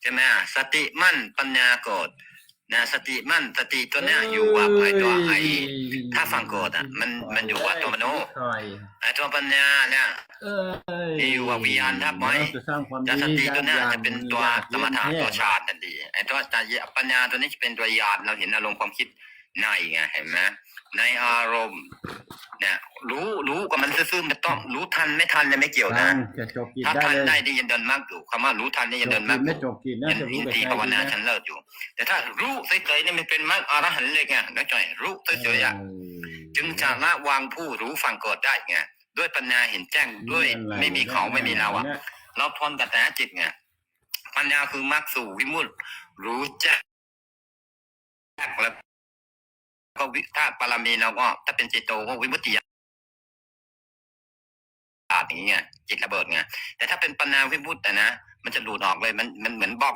ใช่ไหมอะสติมั่นปัญญาเกิดนะสติมั่นสติตัวเนี้ยอยู่กับไอ้ตัวไอ้ถ้าฟังโกรธอะมันมันอยู่กับตัวมโนใครไอ้ตัวปัญญาเนี่ยเอ้ยที่อยู่กับวิญญาณทับไว้เราจะสร้างความจะสติตัวเนี้ยญาณจะเป็นตัวสมถะญาณตัวฌานทันทีไอ้ตัวปัญญาตัวนี้จะเป็นตัวญาณเราเห็นอารมณ์ความคิดในไงเห็นไหมในอารมณ์เนี่ยรู้รู้กับมัน ซื่อๆไม่ต้องรู้ทันไม่ทันเนี่ยไม่เกี่ยวนะ จะจบกินถ้าได้ทันเลได้นี่ยังเดินมากอยู่คำว่ารู้ทันนี่ยังเดินมากอไม่ยู่จบกินนะยันจะอิรู้นไปทรีย์ภาวนาดีะชั้นเลิศอยู่ แต่ถ้ารู้เฉยๆนี่มันเป็นมรรคอรหันต์เลยไงน้องจอยรู้เฉยๆอะจึงจะละวางผู้รู้ฟังเกิดได้ไงด้วยปัญญาเห็นแจ้งด้วยไม่มีเขาไม่มีเราอะเราทนกับแต่จิตไงปัญญาคือมรรคสู่วิมุตติรู้แจ้งแล้วก็วิถ้าปรมีเราก็ ถ้าเป็นจิตโตก็วิมุตติญาณ อย่างเงี้ยจิตระเบิดไงแต่ถ้าเป็นปัญญาวิมุตติอะนะ มันจะหลุดออกเลยมันมันเหมือนบอก